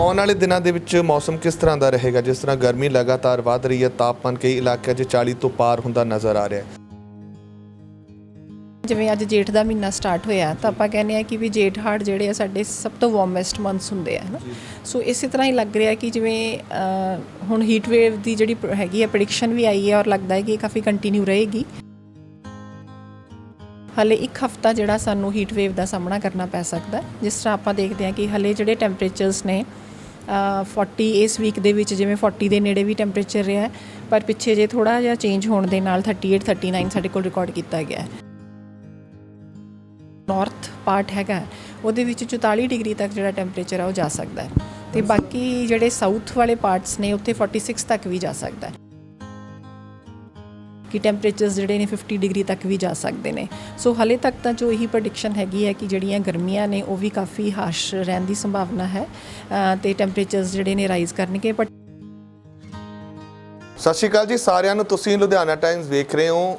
ਆਉਣ ਵਾਲੇ ਦਿਨਾਂ ਦੇ ਵਿੱਚ ਮੌਸਮ ਕਿਸ ਤਰ੍ਹਾਂ ਦਾ ਰਹੇਗਾ? ਜਿਸ ਤਰ੍ਹਾਂ ਗਰਮੀ ਲਗਾਤਾਰ ਵਧ ਰਹੀ ਹੈ ਤਾਪਮਾਨ ਕਈ ਇਲਾਕਿਆਂ 'ਚ 40 ਤੋਂ ਪਾਰ ਹੁੰਦਾ ਨਜ਼ਰ ਆ ਰਿਹਾ ਹੈ। ਜਿਵੇਂ ਅੱਜ ਜੇਠ ਦਾ ਮਹੀਨਾ ਸਟਾਰਟ ਹੋਇਆ ਤਾਂ ਆਪਾਂ ਕਹਿੰਦੇ ਆ ਕਿ ਵੀ ਜੇਠ ਹਾੜ ਜਿਹੜੇ ਆ ਸਾਡੇ ਸਭ ਤੋਂ ਵਾਰਮੈਸਟ ਮੰਥਸ ਹੁੰਦੇ ਆ ਹਨਾ? ਸੋ ਇਸੇ ਤਰ੍ਹਾਂ ਹੀ ਲੱਗ ਰਿਹਾ ਕਿ ਜਿਵੇਂ ਹੁਣ ਹੀਟ ਵੇਵ ਦੀ ਜਿਹੜੀ ਹੈਗੀ ਹੈ ਪ੍ਰੈਡਿਕਸ਼ਨ ਵੀ ਆਈ ਹੈ ਔਰ ਲੱਗਦਾ ਹੈ ਕਿ ਇਹ ਕਾਫੀ ਕੰਟੀਨਿਊ ਰਹੇਗੀ। ਹਲੇ ਇੱਕ ਹਫਤਾ ਜਿਹੜਾ ਸਾਨੂੰ ਹੀਟ ਵੇਵ ਦਾ ਸਾਹਮਣਾ ਕਰਨਾ ਪੈ ਸਕਦਾ। ਜਿਸ ਤਰ੍ਹਾਂ ਆਪਾਂ ਦੇਖਦੇ ਹਾਂ ਕਿ ਹਲੇ ਜਿਹੜੇ ਟੈਂਪਰੇਚਰਸ ਨੇ 40 ਇਸ ਵੀਕ ਦੇ ਵਿੱਚ ਜਿਵੇਂ 40 ਦੇ ਨੇੜੇ ਵੀ ਟੈਂਪਰੇਚਰ ਰਿਹਾ ਹੈ, ਪਰ ਪਿੱਛੇ ਜੇ ਥੋੜਾ ਜਿਹਾ ਚੇਂਜ ਹੋਣ ਦੇ ਨਾਲ 38 39 ਸਾਡੇ ਕੋਲ ਰਿਕਾਰਡ ਕੀਤਾ ਗਿਆ ਹੈ। ਨਾਰਥ ਪਾਰਟ ਹੈਗਾ ਉਹਦੇ ਵਿੱਚ 44 ਡਿਗਰੀ ਤੱਕ ਜਿਹੜਾ ਟੈਂਪਰੇਚਰ ਆ ਉਹ ਜਾ ਸਕਦਾ ਹੈ। ਤੇ ਬਾਕੀ ਜਿਹੜੇ ਸਾਊਥ ਵਾਲੇ ਪਾਰਟਸ ਨੇ ਉੱਥੇ 46 ਤੱਕ ਵੀ ਜਾ ਸਕਦਾ ਹੈ। ਕਿ ਟੈਂਪਰੇਚਰਸ ਜਿਹੜੇ ਨੇ 50 ਡਿਗਰੀ ਤੱਕ ਵੀ ਜਾ ਸਕਦੇ ਨੇ। ਸੋ ਹਲੇ ਤੱਕ ਤਾਂ ਜੋ ਇਹੀ ਪ੍ਰੈਡਿਕਸ਼ਨ ਹੈਗੀ ਹੈ ਕਿ ਜਿਹੜੀਆਂ ਗਰਮੀਆਂ ਨੇ ਉਹ ਵੀ ਕਾਫੀ ਹਾਸ਼ ਰਹਿਣ ਦੀ ਸੰਭਾਵਨਾ ਹੈ ਅ, ਤੇ ਟੈਂਪਰੇਚਰਸ ਜਿਹੜੇ ਨੇ ਰਾਈਜ਼ ਕਰਨਗੇ ਬਟ ਸਤਿ ਸ਼੍ਰੀ ਅਕਾਲ ਜੀ ਸਾਰਿਆਂ ਨੂੰ। ਤੁਸੀਂ ਲੁਧਿਆਣਾ ਟਾਈਮਸ ਵੇਖ ਰਹੇ ਹੋ।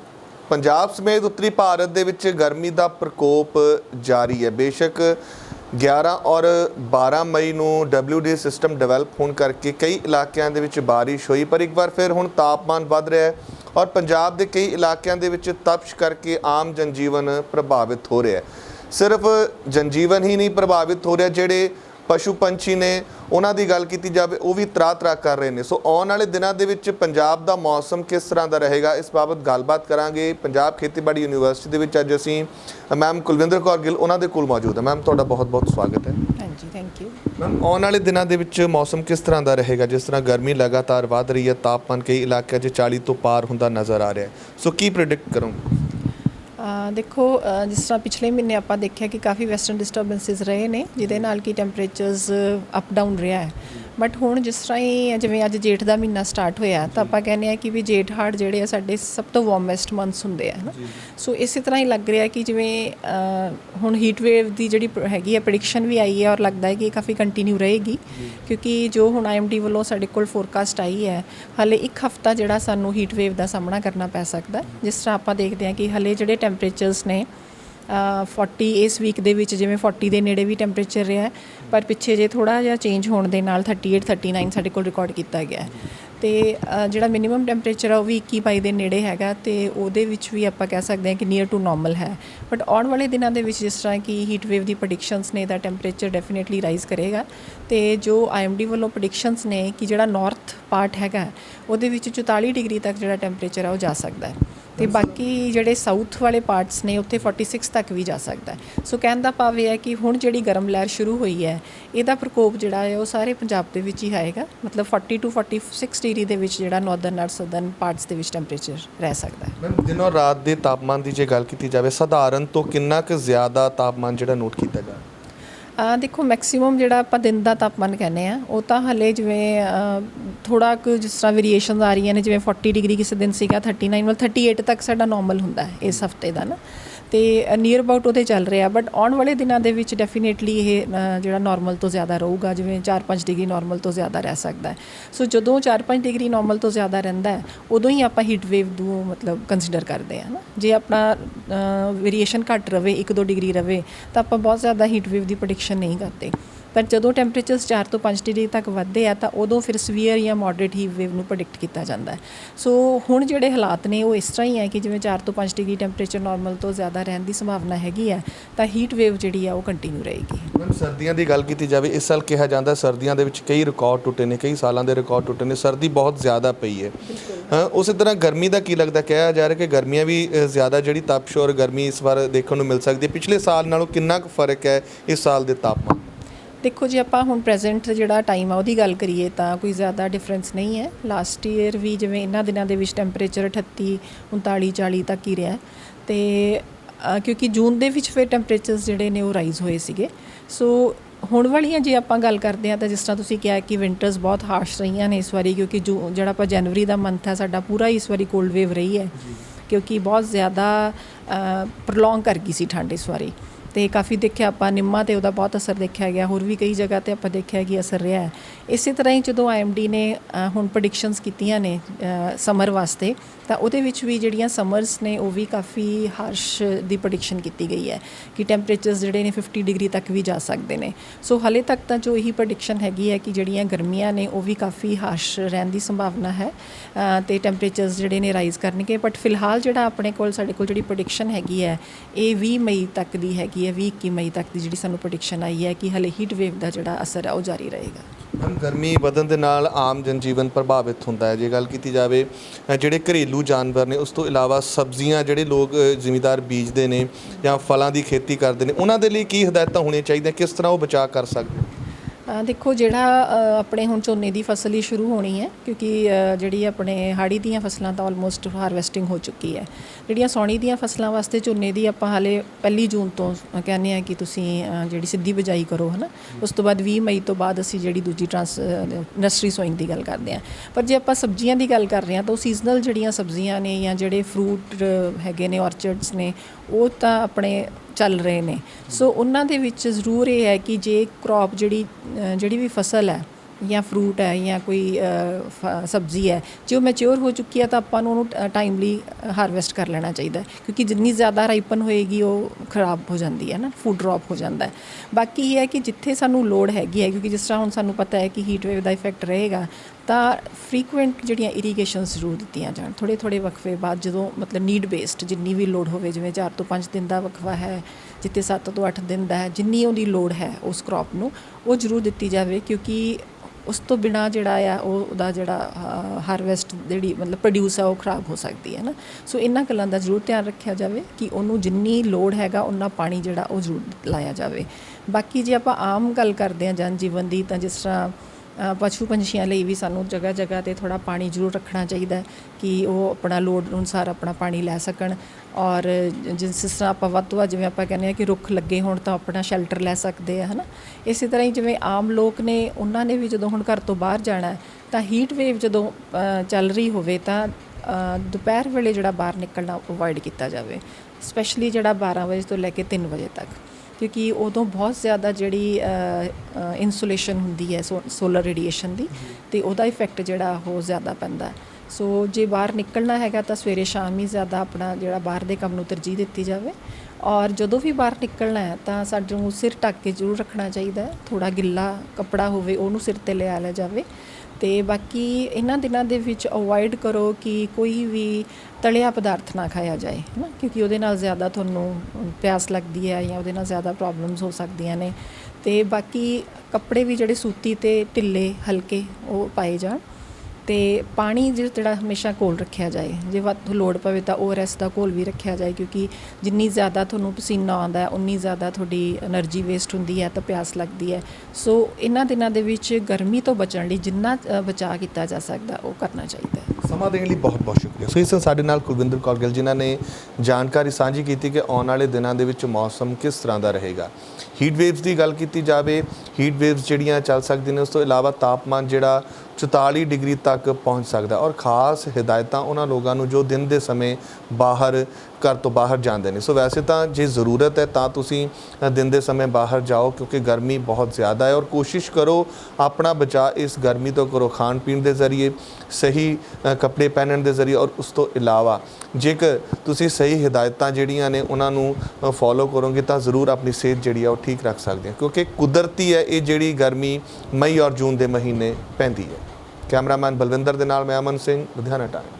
ਪੰਜਾਬ ਸਮੇਤ ਉੱਤਰੀ ਭਾਰਤ ਦੇ ਵਿੱਚ ਗਰਮੀ ਦਾ ਪ੍ਰਕੋਪ ਜਾਰੀ ਹੈ। ਬੇਸ਼ੱਕ 11 ਔਰ 12 ਮਈ ਨੂੰ WD ਸਿਸਟਮ ਡਿਵੈਲਪ ਹੋਣ ਕਰਕੇ ਕਈ ਇਲਾਕਿਆਂ ਦੇ ਵਿੱਚ ਬਾਰਿਸ਼ ਹੋਈ, ਪਰ ਇੱਕ ਵਾਰ ਫਿਰ ਹੁਣ ਤਾਪਮਾਨ ਵੱਧ ਰਿਹਾ ਹੈ ਔਰ ਪੰਜਾਬ ਦੇ ਕਈ ਇਲਾਕਿਆਂ ਦੇ ਵਿੱਚ ਤਪਸ਼ ਕਰਕੇ ਆਮ ਜਨਜੀਵਨ ਪ੍ਰਭਾਵਿਤ ਹੋ ਰਿਹਾ ਹੈ। ਸਿਰਫ ਜਨਜੀਵਨ ਹੀ ਨਹੀਂ, ਪ੍ਰਭਾਵਿਤ ਹੋ ਰਿਹਾ ਜਿਹੜੇ ਪਸ਼ੂ ਪੰਛੀ ਨੇ ਉਹਨਾਂ ਦੀ ਗੱਲ ਕੀਤੀ ਜਾਵੇ ਉਹ ਵੀ ਤਰਾ ਤਰਾ ਕਰ ਰਹੇ ਨੇ। ਸੋ ਆਉਣ ਵਾਲੇ ਦਿਨਾਂ ਦੇ ਵਿੱਚ ਪੰਜਾਬ ਦਾ ਮੌਸਮ ਕਿਸ ਤਰ੍ਹਾਂ ਦਾ ਰਹੇਗਾ ਇਸ ਬਾਬਤ ਗੱਲਬਾਤ ਕਰਾਂਗੇ। ਪੰਜਾਬ ਖੇਤੀਬਾੜੀ ਯੂਨੀਵਰਸਿਟੀ ਦੇ ਵਿੱਚ ਅੱਜ ਅਸੀਂ ਮੈਮ ਕੁਲਵਿੰਦਰ ਕੌਰ ਗਿੱਲ ਉਹਨਾਂ ਦੇ ਕੋਲ ਮੌਜੂਦ ਹੈ। ਮੈਮ ਤੁਹਾਡਾ ਬਹੁਤ ਬਹੁਤ ਸਵਾਗਤ ਹੈ। ਹਾਂਜੀ ਥੈਂਕ ਯੂ ਮੈਮ ਆਉਣ ਵਾਲੇ ਦਿਨਾਂ ਦੇ ਵਿੱਚ ਮੌਸਮ ਕਿਸ ਤਰ੍ਹਾਂ ਦਾ ਰਹੇਗਾ? ਜਿਸ ਤਰ੍ਹਾਂ ਗਰਮੀ ਲਗਾਤਾਰ ਵਧ ਰਹੀ ਹੈ ਤਾਪਮਾਨ ਕਈ ਇਲਾਕਿਆਂ 'ਚ 40 ਤੋਂ ਪਾਰ ਹੁੰਦਾ ਨਜ਼ਰ ਆ ਰਿਹਾ ਹੈ। ਸੋ ਕੀ ਪ੍ਰੈਡਿਕਟ ਕਰੋਗੇ? ਦੇਖੋ ਜਿਸ ਤਰ੍ਹਾਂ ਪਿਛਲੇ ਮਹੀਨੇ ਆਪਾਂ ਦੇਖਿਆ ਕਿ ਕਾਫੀ ਵੈਸਟਰਨ ਡਿਸਟਰਬੈਂਸਿਸ ਰਹੇ ਨੇ, ਜਿਹਦੇ ਨਾਲ ਕਿ ਟੈਂਪਰੇਚਰਸ ਅਪ ਡਾਊਨ ਰਿਹਾ ਹੈ। ਬਟ ਹੁਣ ਜਿਸ ਤਰ੍ਹਾਂ ਹੀ ਜਿਵੇਂ ਅੱਜ ਜੇਠ ਦਾ ਮਹੀਨਾ ਸਟਾਰਟ ਹੋਇਆ ਤਾਂ ਆਪਾਂ ਕਹਿੰਦੇ ਆ ਕਿ ਵੀ ਜੇਠ ਹਾੜ ਜਿਹੜੇ ਆ ਸਾਡੇ ਸਭ ਤੋਂ ਵਾਰਮੈਸਟ ਮੰਥਸ ਹੁੰਦੇ ਆ ਹਨਾ? ਸੋ ਇਸੇ ਤਰ੍ਹਾਂ ਹੀ ਲੱਗ ਰਿਹਾ ਕਿ ਜਿਵੇਂ ਹੁਣ ਹੀਟ ਵੇਵ ਦੀ ਜਿਹੜੀ ਹੈਗੀ ਹੈ ਪ੍ਰੈਡਿਕਸ਼ਨ ਵੀ ਆਈ ਹੈ ਔਰ ਲੱਗਦਾ ਹੈ ਕਿ ਇਹ ਕਾਫੀ ਕੰਟੀਨਿਊ ਰਹੇਗੀ। ਕਿਉਂਕਿ ਜੋ ਹੁਣ ਆਈਐਮਡੀ ਵੱਲੋਂ ਸਾਡੇ ਕੋਲ ਫੋਰਕਾਸਟ ਆਈ ਹੈ ਹਲੇ ਇੱਕ ਹਫਤਾ ਜਿਹੜਾ ਸਾਨੂੰ ਹੀਟ ਵੇਵ ਦਾ ਸਾਹਮਣਾ ਕਰਨਾ ਪੈ ਸਕਦਾ। ਜਿਸ ਤਰ੍ਹਾਂ ਆਪਾਂ ਦੇਖਦੇ ਹਾਂ ਕਿ ਹਲੇ ਜਿਹੜੇ ਟੈਂਪਰੇਚਰਸ ਨੇ ਅ, 40 ਇਸ ਵੀਕ ਦੇ ਵਿੱਚ ਜਿਵੇਂ 40 ਦੇ ਨੇੜੇ ਵੀ ਟੈਂਪਰੇਚਰ ਰਿਹਾ ਹੈ, ਪਰ ਪਿੱਛੇ ਜੇ ਥੋੜਾ ਜਿਹਾ ਚੇਂਜ ਹੋਣ ਦੇ ਨਾਲ 38 39 ਸਾਡੇ ਕੋਲ ਰਿਕਾਰਡ ਕੀਤਾ ਗਿਆ ਹੈ। ਤੇ ਜਿਹੜਾ ਮਿਨੀਮਮ ਟੈਂਪਰੇਚਰ ਆ ਉਹ ਵੀ 21 22 ਦੇ ਨੇੜੇ ਹੈਗਾ ਤੇ ਉਹਦੇ ਵਿੱਚ ਵੀ ਆਪਾਂ ਕਹਿ ਸਕਦੇ ਹਾਂ ਕਿ ਨੀਅਰ ਟੂ ਨਾਰਮਲ ਹੈ। ਬਟ ਆਉਣ ਵਾਲੇ ਦਿਨਾਂ ਦੇ ਵਿੱਚ ਜਿਸ ਤਰ੍ਹਾਂ ਕਿ ਹੀਟ ਵੇਵ ਦੀ ਪ੍ਰੈਡਿਕਸ਼ਨਸ ਨੇ ਦਾ ਟੈਂਪਰੇਚਰ ਡੈਫੀਨਿਟਲੀ ਰਾਈਜ਼ ਕਰੇਗਾ। ਤੇ ਜੋ ਆਈਐਮਡੀ ਵੱਲੋਂ ਪ੍ਰੈਡਿਕਸ਼ਨਸ ਨੇ ਕਿ ਜਿਹੜਾ ਨਾਰਥ ਪਾਰਟ ਹੈਗਾ, ਉਹਦੇ ਵਿੱਚ 44 ਡਿਗਰੀ ਤੱਕ ਜਿਹੜਾ ਟੈਂਪਰੇਚਰ ਆ ਉਹ ਜਾ ਸਕਦਾ ਹੈ। ਤੇ ਬਾਕੀ ਜਿਹੜੇ ਸਾਊਥ ਵਾਲੇ ਪਾਰਟਸ ਨੇ, ਉੱਥੇ 46 ਤੱਕ ਵੀ ਜਾ ਸਕਦਾ ਸੋ ਕਹਿਣ ਦਾ ਭਾਵ ਇਹ ਹੈ ਕਿ ਹੁਣ ਜਿਹੜੀ ਗਰਮ ਲਹਿਰ ਸ਼ੁਰੂ ਹੋਈ ਹੈ, ਇਹਦਾ ਪ੍ਰਕੋਪ ਜਿਹੜਾ ਹੈ ਉਹ ਸਾਰੇ ਪੰਜਾਬ ਦੇ ਵਿੱਚ ਹੀ ਆਏਗਾ। ਮਤਲਬ 40 ਟੂ 46 ਡਿਗਰੀ ਦੇ ਵਿੱਚ ਜਿਹੜਾ ਨਾਰਦਰਨ ਔਰ ਸਦਰਨ ਪਾਰਟਸ ਦੇ ਵਿੱਚ ਟੈਂਪਰੇਚਰ ਰਹਿ ਸਕਦਾ ਹੈ। ਮੈਮ ਦਿਨੋਂ ਰਾਤ ਦੇ ਤਾਪਮਾਨ ਦੀ ਜੇ ਗੱਲ ਕੀਤੀ ਜਾਵੇ, ਸਧਾਰਨ ਤੋਂ ਕਿੰਨਾ ਕੁ ਜ਼ਿਆਦਾ ਤਾਪਮਾਨ ਜਿਹੜਾ ਨੋਟ ਕੀਤਾ ਜਾ ਆ ਦੇਖੋ ਮੈਕਸਿਮਮ ਜਿਹੜਾ ਆਪਾਂ ਦਿਨ ਦਾ ਤਾਪਮਾਨ ਕਹਿੰਦੇ ਆ, ਉਹ ਤਾਂ ਹਲੇ ਜਿਵੇਂ ਥੋੜਾ ਕੁ ਜਿਸ ਤਰ੍ਹਾਂ ਵੇਰੀਏਸ਼ਨਸ ਆ ਰਹੀਆਂ ਨੇ, ਜਿਵੇਂ 40 ਡਿਗਰੀ ਕਿਸੇ ਦਿਨ ਸੀਗਾ 39 ਵੱਲ 38 ਤੱਕ ਸਾਡਾ ਨਾਰਮਲ ਹੁੰਦਾ ਹੈ ਇਸ ਹਫ਼ਤੇ ਦਾ ਨਾ। ਤੇ ਨੀਅਰ ਅਬਾਊਟ ਉਹਦੇ ਚੱਲ ਰਿਹਾ ਬਟ ਆਉਣ ਵਾਲੇ ਦਿਨਾਂ ਦੇ ਵਿੱਚ ਡੈਫੀਨੇਟਲੀ ਇਹ ਜਿਹੜਾ ਨਾਰਮਲ ਤੋਂ ਜ਼ਿਆਦਾ ਰਹੂਗਾ, ਜਿਵੇਂ 4-5 ਡਿਗਰੀ ਨਾਰਮਲ ਤੋਂ ਜ਼ਿਆਦਾ ਰਹਿ ਸਕਦਾ ਹੈ। ਸੋ ਜਦੋਂ 4-5 ਡਿਗਰੀ ਨਾਰਮਲ ਤੋਂ ਜ਼ਿਆਦਾ ਰਹਿੰਦਾ ਹੈ, ਉਦੋਂ ਹੀ ਆਪਾਂ ਹੀਟ ਵੇਵ ਨੂੰ ਮਤਲਬ ਕੰਸੀਡਰ ਕਰਦੇ ਹਾਂ ਨਾ ਜੇ ਆਪਣਾ ਵੇਰੀਏਸ਼ਨ ਘੱਟ ਰਵੇ 1-2 ਡਿਗਰੀ ਰਵੇ, ਤਾਂ ਆਪਾਂ ਬਹੁਤ ਜ਼ਿਆਦਾ ਹੀਟ ਵੇਵ ਦੀ ਪ੍ਰੈਡਿਕਸ਼ਨ ਨਹੀਂ ਕਰਦੇ। ਪਰ ਜਦੋਂ ਟੈਂਪਰੇਚਰਸ 4 ਤੋਂ 5 ਡਿਗਰੀ ਤੱਕ ਵੱਧਦੇ ਆ ਤਾਂ ਉਦੋਂ ਫਿਰ ਸਵੀਅਰ ਜਾਂ ਮੋਡਰੇਟ ਹੀਟ ਵੇਵ ਨੂੰ ਪ੍ਰੈਡਿਕਟ ਕੀਤਾ ਜਾਂਦਾ ਹੈ। ਸੋ ਹੁਣ ਜਿਹੜੇ ਹਾਲਾਤ ਨੇ ਉਹ ਇਸ ਤਰ੍ਹਾਂ ਹੀ ਹੈ ਕਿ ਜਿਵੇਂ 4 ਤੋਂ 5 ਡਿਗਰੀ ਟੈਂਪਰੇਚਰ ਨਾਰਮਲ ਤੋਂ ਜ਼ਿਆਦਾ ਰਹਿਣ ਦੀ ਸੰਭਾਵਨਾ ਹੈਗੀ ਹੈ ਤਾਂ ਹੀਟ ਵੇਵ ਜਿਹੜੀ ਆ ਉਹ ਕੰਟੀਨਿਊ ਰਹੇਗੀ। ਮੈਮ ਸਰਦੀਆਂ ਦੀ ਗੱਲ ਕੀਤੀ ਜਾਵੇ ਇਸ ਸਾਲ ਕਿਹਾ ਜਾਂਦਾ ਸਰਦੀਆਂ ਦੇ ਵਿੱਚ ਕਈ ਰਿਕਾਰਡ ਟੁੱਟੇ ਨੇ ਕਈ ਸਾਲਾਂ ਦੇ ਰਿਕਾਰਡ ਟੁੱਟੇ ਨੇ ਸਰਦੀ ਬਹੁਤ ਜ਼ਿਆਦਾ ਪਈ ਹੈ। ਹਾਂ ਉਸੇ ਤਰ੍ਹਾਂ ਗਰਮੀ ਦਾ ਕੀ ਲੱਗਦਾ ਕਿਹਾ ਜਾ ਰਿਹਾ ਕਿ ਗਰਮੀਆਂ ਵੀ ਜ਼ਿਆਦਾ ਜਿਹੜੀ ਤਪਸ਼ ਔਰ ਗਰਮੀ ਇਸ ਵਾਰ ਦੇਖਣ ਨੂੰ ਮਿਲ ਸਕਦੀ ਹੈ। ਪਿਛਲੇ ਸਾਲ ਨਾਲੋਂ ਕਿੰਨਾ ਕੁ ਫ਼ਰਕ ਹੈ ਇਸ ਸਾਲ ਦੇ ਤਾਪਮਾਨ ਦੇਖੋ ਜੇ, ਆਪਾਂ ਹੁਣ ਪ੍ਰੈਜ਼ੈਂਟ ਜਿਹੜਾ ਟਾਈਮ ਆ, ਉਹਦੀ ਗੱਲ ਕਰੀਏ ਤਾਂ ਕੋਈ ਜ਼ਿਆਦਾ ਡਿਫਰੈਂਸ ਨਹੀਂ ਹੈ। ਲਾਸਟ ਈਅਰ ਵੀ ਜਿਵੇਂ ਇਹਨਾਂ ਦਿਨਾਂ ਦੇ ਵਿੱਚ ਟੈਂਪਰੇਚਰ 38 39 40 ਤੱਕ ਹੀ ਰਿਹਾ। ਤੇ ਕਿਉਂਕਿ ਜੂਨ ਦੇ ਵਿੱਚ ਫਿਰ ਟੈਂਪਰੇਚਰਸ ਜਿਹੜੇ ਨੇ ਉਹ ਰਾਈਜ਼ ਹੋਏ ਸੀਗੇ। ਸੋ ਹੁਣ ਵਾਲੀਆਂ ਜੇ ਆਪਾਂ ਗੱਲ ਕਰਦੇ ਹਾਂ ਤਾਂ ਜਿਸ ਤਰ੍ਹਾਂ ਤੁਸੀਂ ਕਿਹਾ ਕਿ ਵਿੰਟਰਸ ਬਹੁਤ ਹਾਰਸ਼ ਰਹੀਆਂ ਨੇ ਇਸ ਵਾਰੀ, ਕਿਉਂਕਿ ਜੂ, ਜਿਹੜਾ ਆਪਾਂ ਜਨਵਰੀ ਦਾ ਮੰਥ ਹੈ ਸਾਡਾ ਪੂਰਾ ਇਸ ਵਾਰੀ ਕੋਲਡ ਵੇਵ ਰਹੀ ਹੈ। ਕਿਉਂਕਿ ਬਹੁਤ ਜ਼ਿਆਦਾ ਪ੍ਰੋਲੋਂਗ ਕਰ ਗਈ ਸੀ ਠੰਡ ਇਸ ਵਾਰੀ। ਤੇ ਕਾਫੀ ਦੇਖਿਆ ਆਪਾਂ ਨਿੰਮਾ ਤੇ ਉਹਦਾ ਬਹੁਤ ਅਸਰ ਦੇਖਿਆ ਗਿਆ ਹੋਰ ਵੀ ਕਈ ਜਗ੍ਹਾ ਤੇ ਆਪਾਂ ਦੇਖਿਆ ਕਿ ਅਸਰ ਰਿਹਾ ਹੈ। ਇਸੇ ਤਰ੍ਹਾਂ ਹੀ ਜਦੋਂ ਆਈਐਮਡੀ ਨੇ ਹੁਣ ਪ੍ਰੈਡਿਕਸ਼ਨਸ ਕੀਤੀਆਂ ਨੇ ਸਮਰ ਵਾਸਤੇ ਤਾਂ ਉਹਦੇ ਵਿੱਚ ਵੀ ਜਿਹੜੀਆਂ ਸਮਰਸ ਨੇ ਉਹ ਵੀ ਕਾਫੀ ਹਾਰਸ਼ ਦੀ ਪ੍ਰੈਡਿਕਸ਼ਨ ਕੀਤੀ ਗਈ ਹੈ ਕਿ ਟੈਂਪਰੇਚਰਸ ਜਿਹੜੇ ਨੇ 50 ਡਿਗਰੀ ਤੱਕ ਵੀ ਜਾ ਸਕਦੇ ਨੇ। ਸੋ ਹਲੇ ਤੱਕ ਤਾਂ ਜੋ ਇਹੀ ਪ੍ਰੈਡਿਕਸ਼ਨ ਹੈਗੀ ਹੈ ਕਿ ਜਿਹੜੀਆਂ ਗਰਮੀਆਂ ਨੇ ਉਹ ਵੀ ਕਾਫੀ ਹਾਰਸ਼ ਰਹਿਣ ਦੀ ਸੰਭਾਵਨਾ ਹੈ ਅ, ਤੇ ਟੈਂਪਰੇਚਰਸ ਜਿਹੜੇ ਨੇ ਰਾਈਜ਼ ਕਰਨਗੇ। ਬਟ ਫਿਲਹਾਲ ਜਿਹੜਾ ਆਪਣੇ ਕੋਲ ਸਾਡੇ ਕੋਲ ਜਿਹੜੀ ਪ੍ਰੈਡਿਕਸ਼ਨ ਹੈਗੀ ਹੈ ਇਹ 20 ਮਈ ਤੱਕ ਦੀ ਹੈਗੀ ਹੈ 20 21 ਮਈ ਤੱਕ ਦੀ ਜਿਹੜੀ ਸਾਨੂੰ ਪ੍ਰੈਡਿਕਸ਼ਨ ਆਈ ਹੈ ਕਿ ਹਲੇ ਹੀਟ ਵੇਵ ਦਾ ਜਿਹੜਾ ਅਸਰ ਹੈ ਉਹ ਜਾਰੀ ਰਹੇਗਾ। ਮੈਮ ਗਰਮੀ ਵਧਣ ਦੇ ਨਾਲ ਆਮ ਜਨਜੀਵਨ ਪ੍ਰਭਾਵਿਤ ਹੁੰਦਾ ਹੈ। ਜੇ ਗੱਲ ਕੀਤੀ ਜਾਵੇ ਜਿਹੜੇ ਘਰੇਲੂ ਜਾਨਵਰ ਨੇ ਉਸ ਤੋਂ ਇਲਾਵਾ ਸਬਜ਼ੀਆਂ ਜਿਹੜੇ ਲੋਕ ਜ਼ਿਮੀਦਾਰ ਬੀਜਦੇ ਨੇ ਜਾਂ ਫਲਾਂ ਦੀ ਖੇਤੀ ਕਰਦੇ ਨੇ ਉਹਨਾਂ ਦੇ ਲਈ ਕੀ ਹਦਾਇਤਾਂ ਹੋਣੀਆਂ ਚਾਹੀਦੀਆਂ? ਕਿਸ ਤਰ੍ਹਾਂ ਉਹ ਬਚਾਅ ਕਰ ਸਕਦੇ ਅ, ਦੇਖੋ, ਜਿਹੜਾ ਆਪਣੇ ਹੁਣ ਝੋਨੇ ਦੀ ਫਸਲ ਹੀ ਸ਼ੁਰੂ ਹੋਣੀ ਹੈ, ਕਿਉਂਕਿ ਜਿਹੜੀ ਆਪਣੇ ਹਾੜੀ ਦੀਆਂ ਫਸਲਾਂ ਤਾਂ ਆਲਮੋਸਟ ਹਾਰਵੈਸਟਿੰਗ ਹੋ ਚੁੱਕੀ ਹੈ। ਜਿਹੜੀਆਂ ਸੌਣੀ ਦੀਆਂ ਫਸਲਾਂ ਵਾਸਤੇ ਝੋਨੇ ਦੀ ਆਪਾਂ ਹਾਲੇ ਪਹਿਲੀ ਜੂਨ ਤੋਂ ਕਹਿੰਦੇ ਆ ਕਿ ਤੁਸੀਂ ਜਿਹੜੀ ਸਿੱਧੀ ਬਿਜਾਈ ਕਰੋ, ਹਨਾ, ਉਸ ਤੋਂ ਬਾਅਦ 20 ਮਈ ਤੋਂ ਬਾਅਦ ਅਸੀਂ ਜਿਹੜੀ ਦੂਜੀ ਟ੍ਰਾਂਸ ਨਰਸਰੀ ਸੋਇੰਗ ਦੀ ਗੱਲ ਕਰਦੇ ਹਾਂ। ਪਰ ਜੇ ਆਪਾਂ ਸਬਜ਼ੀਆਂ ਦੀ ਗੱਲ ਕਰ ਰਹੇ ਹਾਂ, ਤਾਂ ਉਹ ਸੀਜ਼ਨਲ ਜਿਹੜੀਆਂ ਸਬਜ਼ੀਆਂ ਨੇ ਜਾਂ ਜਿਹੜੇ ਫਰੂਟ ਹੈਗੇ ਨੇ ਔਰਚਰਡਸ ਨੇ, ਉਹ ਤਾਂ ਆਪਣੇ ਚੱਲ ਰਹੇ ਨੇ। ਸੋ ਉਹਨਾਂ ਦੇ ਵਿੱਚ ਜ਼ਰੂਰ ਇਹ ਹੈ ਕਿ ਜੇ ਕ੍ਰੌਪ ਜਿਹੜੀ ਜਿਹੜੀ ਵੀ ਫਸਲ ਹੈ ਜਾਂ ਫਰੂਟ ਹੈ ਜਾਂ ਕੋਈ ਫ- ਸਬਜ਼ੀ ਹੈ, ਜੇ ਉਹ ਮੈਚੁਰ ਹੋ ਚੁੱਕੀ ਹੈ ਤਾਂ ਆਪਾਂ ਨੂੰ ਉਹਨੂੰ ਟਾਈਮਲੀ ਹਾਰਵੈਸਟ ਕਰ ਲੈਣਾ ਚਾਹੀਦਾ ਕਿਉਂਕਿ ਜਿੰਨੀ ਜ਼ਿਆਦਾ ਰਾਈਪਨ ਹੋਏਗੀ, ਉਹ ਖਰਾਬ ਹੋ ਜਾਂਦੀ ਹੈ ਨਾ ਫੂਡ ਡ੍ਰੌਪ ਹੋ ਜਾਂਦਾ ਹੈ। ਬਾਕੀ ਇਹ ਹੈ ਕਿ ਜਿੱਥੇ ਸਾਨੂੰ ਲੋੜ ਹੈਗੀ ਹੈ, ਕਿਉਂਕਿ ਜਿਸ ਤਰ੍ਹਾਂ ਹੁਣ ਸਾਨੂੰ ਪਤਾ ਹੈ ਕਿ ਹੀਟ ਵੇਵ ਦਾ ਇਫੈਕਟ ਰਹੇਗਾ, ਤਾਂ ਫ੍ਰੀਕੁਐਂਟ ਜਿਹੜੀਆਂ ਇਰੀਗੇਸ਼ਨਸ ਜ਼ਰੂਰ ਦਿੱਤੀਆਂ ਜਾਣ। ਥੋੜੇ ਥੋੜੇ ਵਕਫੇ ਬਾਅਦ ਜਦੋਂ ਮਤਲਬ ਨੀਡ ਬੇਸਡ ਜਿੰਨੀ ਵੀ ਲੋੜ ਹੋਵੇ, ਜਿਵੇਂ 4 ਤੋਂ 5 ਦਿਨ ਦਾ ਵਕਫਾ ਹੈ, ਜਿੱਥੇ 7 ਤੋਂ 8 ਦਿਨ ਦਾ ਹੈ, ਜਿੰਨੀ ਉਹਦੀ ਲੋੜ ਹੈ ਉਸ ਕ੍ਰੌਪ ਨੂੰ, ਉਹ ਜ਼ਰੂਰ ਦਿੱਤੀ ਜਾਵੇ। ਕਿਉਂਕਿ ਉਸ ਤੋਂ ਬਿਨਾ ਜਿਹੜਾ ਆ, ਉਹ ਉਹਦਾ ਜਿਹੜਾ ਹਾਰਵੈਸਟ ਜਿਹੜੀ ਮਤਲਬ ਪ੍ਰੋਡਿਊਸ ਆ, ਉਹ ਖਰਾਬ ਹੋ ਸਕਦੀ ਹੈ ਨਾ। ਸੋ ਇਹਨਾਂ ਗੱਲਾਂ ਦਾ ਜ਼ਰੂਰ ਧਿਆਨ ਰੱਖਿਆ ਜਾਵੇ ਕਿ ਉਹਨੂੰ ਜਿੰਨੀ ਲੋੜ ਹੈਗਾ ਉਹਨਾਂ ਪਾਣੀ ਜਿਹੜਾ, ਉਹ ਜ਼ਰੂਰ ਲਾਇਆ ਜਾਵੇ। ਬਾਕੀ ਜੇ ਆਪਾਂ ਆਮ ਗੱਲ ਕਰਦੇ ਹਾਂ ਜਨ ਜੀਵਨ ਦੀ, ਤਾਂ ਜਿਸ ਤਰ੍ਹਾਂ ਪਸ਼ੂ ਪੰਛੀਆਂ ਲਈ ਵੀ ਸਾਨੂੰ ਜਗ੍ਹਾ ਜਗ੍ਹਾ ਤੇ ਥੋੜਾ ਪਾਣੀ ਜ਼ਰੂਰ ਰੱਖਣਾ ਚਾਹੀਦਾ ਕਿ ਉਹ ਆਪਣਾ ਲੋੜ ਅਨੁਸਾਰ ਆਪਣਾ ਪਾਣੀ ਲੈ ਸਕਣ। ਔਰ ਜਿਸ ਜਿਸ ਤਰ੍ਹਾਂ ਆਪਾਂ ਵੱਧ ਤੋਂ ਵੱਧ ਜਿਵੇਂ ਆਪਾਂ ਕਹਿੰਦੇ ਆ ਕਿ ਰੁੱਖ ਲੱਗੇ ਹੋਣ ਤਾਂ ਆਪਣਾ ਸ਼ੈਲਟਰ ਲੈ ਸਕਦੇ ਆ, ਹਨਾ? ਇਸੇ ਤਰ੍ਹਾਂ ਹੀ ਜਿਵੇਂ ਆਮ ਲੋਕ ਨੇ, ਉਹਨਾਂ ਨੇ ਵੀ ਜਦੋਂ ਹੁਣ ਘਰ ਤੋਂ ਬਾਹਰ ਜਾਣਾ ਤਾਂ ਹੀਟ ਵੇਵ ਜਦੋਂ ਚੱਲ ਰਹੀ ਹੋਵੇ ਤਾਂ ਦੁਪਹਿਰ ਵੇਲੇ ਜਿਹੜਾ ਬਾਹਰ ਨਿਕਲਣਾ ਅਵੋਇਡ ਕੀਤਾ ਜਾਵੇ ਸਪੈਸ਼ਲੀ ਜਿਹੜਾ 12 ਵਜੇ ਤੋਂ ਲੈ ਕੇ 3 ਵਜੇ ਤੱਕ, ਕਿਉਂਕਿ ਉਦੋਂ ਬਹੁਤ ਜ਼ਿਆਦਾ ਜਿਹੜੀ ਇਨਸੂਲੇਸ਼ਨ ਹੁੰਦੀ ਹੈ ਸੋਲਰ ਰੇਡੀਏਸ਼ਨ ਦੀ, ਤੇ ਉਹਦਾ ਇਫੈਕਟ ਜਿਹੜਾ ਉਹ ਜ਼ਿਆਦਾ ਪੈਂਦਾ ਸੋ ਜੇ ਬਾਹਰ ਨਿਕਲਣਾ ਹੈਗਾ ਤਾਂ ਸਵੇਰੇ ਸ਼ਾਮ ਹੀ ਜ਼ਿਆਦਾ ਆਪਣਾ ਜਿਹੜਾ ਬਾਹਰ ਦੇ ਕੰਮ ਨੂੰ ਤਰਜੀਹ ਦਿੱਤੀ ਜਾਵੇ। ਔਰ ਜਦੋਂ ਵੀ ਬਾਹਰ ਨਿਕਲਣਾ ਹੈ ਤਾਂ ਸਾਨੂੰ ਸਿਰ ਢੱਕ ਕੇ ਜ਼ਰੂਰ ਰੱਖਣਾ ਚਾਹੀਦਾ ਹੈ। ਥੋੜਾ ਗਿੱਲਾ ਕੱਪੜਾ ਹੋਵੇ, ਉਹਨੂੰ ਸਿਰ ਤੇ ਲਿਆ ਲਿਆ ਜਾਵੇ। ਤੇ ਬਾਕੀ ਇਹਨਾਂ ਦਿਨਾਂ ਦੇ ਵਿੱਚ ਅਵੋਇਡ ਕਰੋ ਕਿ ਕੋਈ ਵੀ ਤਲਿਆ ਪਦਾਰਥ ਨਾ ਖਾਇਆ ਜਾਏ, ਹੈ ਨਾ? ਕਿਉਂਕਿ ਉਹਦੇ ਨਾਲ ਜ਼ਿਆਦਾ ਤੁਹਾਨੂੰ ਪਿਆਸ ਲੱਗਦੀ ਹੈ ਜਾਂ ਉਹਦੇ ਨਾਲ ਜ਼ਿਆਦਾ ਪ੍ਰੋਬਲਮਸ ਹੋ ਸਕਦੀਆਂ ਨੇ। ਤੇ ਬਾਕੀ ਕੱਪੜੇ ਵੀ ਜਿਹੜੇ ਸੂਤੀ ਤੇ ਢਿੱਲੇ ਹਲਕੇ ਉਹ ਪਾਏ ਜਾਣ। ਤੇ ਪਾਣੀ ਜਿਹੜਾ ਹਮੇਸ਼ਾ ਕੋਲ ਰੱਖਿਆ ਜਾਏ। ਜੇ ਵੱਧ ਲੋੜ ਪਵੇ ਤਾਂ ਉਹ ਰੈਸ ਦਾ ਕੋਲ ਵੀ ਰੱਖਿਆ ਜਾਏ ਕਿਉਂਕਿ ਜਿੰਨੀ ਜ਼ਿਆਦਾ ਤੁਹਾਨੂੰ ਪਸੀਨਾ ਆਉਂਦਾ ਹੈ, ਉਨੀ ਜ਼ਿਆਦਾ ਤੁਹਾਡੀ એનર્ਜੀ ਵੇਸਟ ਹੁੰਦੀ ਹੈ ਤਾਂ ਪਿਆਸ ਲੱਗਦੀ ਹੈ। ਸੋ ਇਹਨਾਂ ਦਿਨਾਂ ਦੇ ਵਿੱਚ ਗਰਮੀ ਤੋਂ ਬਚਣ ਲਈ ਜਿੰਨਾ ਬਚਾਅ ਕੀਤਾ ਜਾ ਸਕਦਾ, ਉਹ ਕਰਨਾ ਚਾਹੀਦਾ ਹੈ। ਸਮਾਂ ਦੇਣ ਲਈ ਬਹੁਤ ਬਹੁਤ ਸ਼ੁਕਰੀਆ। ਸੋ ਇਸ ਸਾਡੇ ਨਾਲ ਕੁਲਵਿੰਦਰ ਕੌਰ ਗਿੱਲ ਜਿਨ੍ਹਾਂ ਨੇ ਜਾਣਕਾਰੀ ਸਾਂਝੀ ਕੀਤੀ ਕਿ ਆਉਣ ਵਾਲੇ ਦਿਨਾਂ ਦੇ ਵਿੱਚ ਮੌਸਮ ਕਿਸ ਤਰ੍ਹਾਂ ਦਾ ਰਹੇਗਾ। ਹੀਟ ਵੇਵਸ ਦੀ ਗੱਲ ਕੀਤੀ ਜਾਵੇ ਹੀਟ ਵੇਵਸ ਜਿਹੜੀਆਂ ਚੱਲ ਸਕਦੀਆਂ ਨੇ, ਉਸ ਤੋਂ ਇਲਾਵਾ ਤਾਪਮਾਨ ਜਿਹੜਾ 44 ਡਿਗਰੀ ਤੱਕ ਪਹੁੰਚ ਸਕਦਾ ਔਰ ਖਾਸ ਹਦਾਇਤਾਂ ਉਹਨਾਂ ਲੋਕਾਂ ਨੂੰ ਜੋ ਦਿਨ ਦੇ ਸਮੇਂ ਬਾਹਰ, ਘਰ ਤੋਂ ਬਾਹਰ ਜਾਂਦੇ ਨੇ। ਸੋ ਵੈਸੇ ਤਾਂ ਜੇ ਜ਼ਰੂਰਤ ਹੈ ਤਾਂ ਤੁਸੀਂ ਦਿਨ ਦੇ ਸਮੇਂ ਬਾਹਰ ਜਾਓ ਕਿਉਂਕਿ ਗਰਮੀ ਬਹੁਤ ਜ਼ਿਆਦਾ ਹੈ। ਔਰ ਕੋਸ਼ਿਸ਼ ਕਰੋ ਆਪਣਾ ਬਚਾਅ ਇਸ ਗਰਮੀ ਤੋਂ ਕਰੋ, ਖਾਣ ਪੀਣ ਦੇ ਜ਼ਰੀਏ, ਸਹੀ ਕੱਪੜੇ ਪਹਿਨਣ ਦੇ ਜ਼ਰੀਏ ਔਰ ਉਸ ਤੋਂ ਇਲਾਵਾ ਜੇਕਰ ਤੁਸੀਂ ਸਹੀ ਹਦਾਇਤਾਂ ਜਿਹੜੀਆਂ ਨੇ ਉਹਨਾਂ ਨੂੰ ਫੋਲੋ ਕਰੋਗੇ ਤਾਂ ਜ਼ਰੂਰ ਆਪਣੀ ਸਿਹਤ ਜਿਹੜੀ ਆ ਉਹ ਠੀਕ ਰੱਖ ਸਕਦੇ ਹੋ। ਕਿਉਂਕਿ ਕੁਦਰਤੀ ਹੈ ਇਹ ਜਿਹੜੀ ਗਰਮੀ ਮਈ ਔਰ ਜੂਨ ਦੇ ਮਹੀਨੇ ਪੈਂਦੀ ਹੈ। ਕੈਮਰਾਮੈਨ ਬਲਵਿੰਦਰ ਦੇ ਨਾਲ ਮੈਂ ਅਮਨ ਸਿੰਘ ਲੁਧਿਆਣਾ ਟਾਈਮ।